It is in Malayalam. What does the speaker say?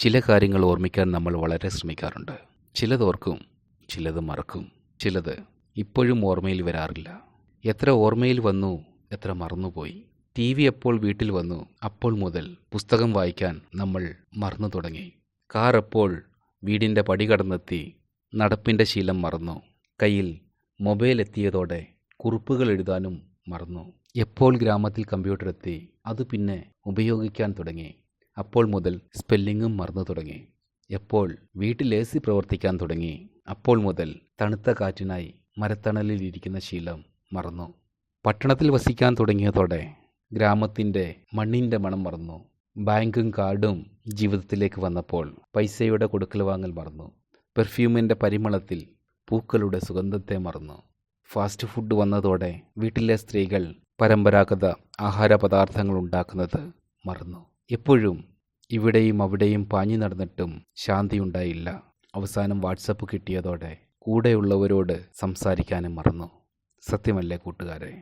ചില കാര്യങ്ങൾ ഓർമ്മിക്കാൻ നമ്മൾ വളരെ ശ്രമിക്കാറുണ്ട്. ചിലത് ഓർക്കും ചിലത് മറക്കും. ചിലത് ഇപ്പോഴും ഓർമ്മയിൽ വരാറില്ല. എത്ര ഓർമ്മയിൽ വന്നു എത്ര മറന്നുപോയി. ടി വി എപ്പോൾ വീട്ടിൽ വന്നു അപ്പോൾ മുതൽ പുസ്തകം വായിക്കാൻ നമ്മൾ മറന്നു തുടങ്ങി. കാർ എപ്പോൾ വീടിന്റെ പടി കടന്നെത്തി നടപ്പിന്റെ ശീലം മറന്നു. കയ്യിൽ മൊബൈൽ എത്തിയതോടെ കുറിപ്പുകൾ എഴുതാനും മറന്നു. എപ്പോൾ ഗ്രാമത്തിൽ കമ്പ്യൂട്ടർ എത്തി അത് പിന്നെ ഉപയോഗിക്കാൻ തുടങ്ങി. അപ്പോൾ മുതൽ സ്പെല്ലിങ്ങും മറന്നു തുടങ്ങി. എപ്പോൾ വീട്ടിൽ എ സി പ്രവർത്തിക്കാൻ തുടങ്ങി അപ്പോൾ മുതൽ തണുത്ത കാറ്റിനായി മരത്തണലിൽ ഇരിക്കുന്ന ശീലം മറന്നു. പട്ടണത്തിൽ വസിക്കാൻ തുടങ്ങിയതോടെ ഗ്രാമത്തിന്റെ മണ്ണിന്റെ മണം മറന്നു. ബാങ്കും കാർഡും ജീവിതത്തിലേക്ക് വന്നപ്പോൾ പൈസയുടെ കൊടുക്കൽ വാങ്ങൽ മറന്നു. പെർഫ്യൂമിന്റെ പരിമളത്തിൽ പൂക്കളുടെ സുഗന്ധത്തെ മറന്നു. ഫാസ്റ്റ് ഫുഡ് വന്നതോടെ വീട്ടിലെ സ്ത്രീകൾ പരമ്പരാഗത ആഹാര പദാർത്ഥങ്ങൾ ഉണ്ടാക്കുന്നത് മറന്നു. എപ്പോഴും ഇവിടെയും അവിടെയും പാഞ്ഞു നടന്നിട്ടും ശാന്തിയുണ്ടായില്ല അവസാനം വാട്സപ്പ് കിട്ടിയതോടെ കൂടെയുള്ളവരോട് സംസാരിക്കാനും മറന്നു. സത്യമല്ലേ കൂട്ടുകാരെ?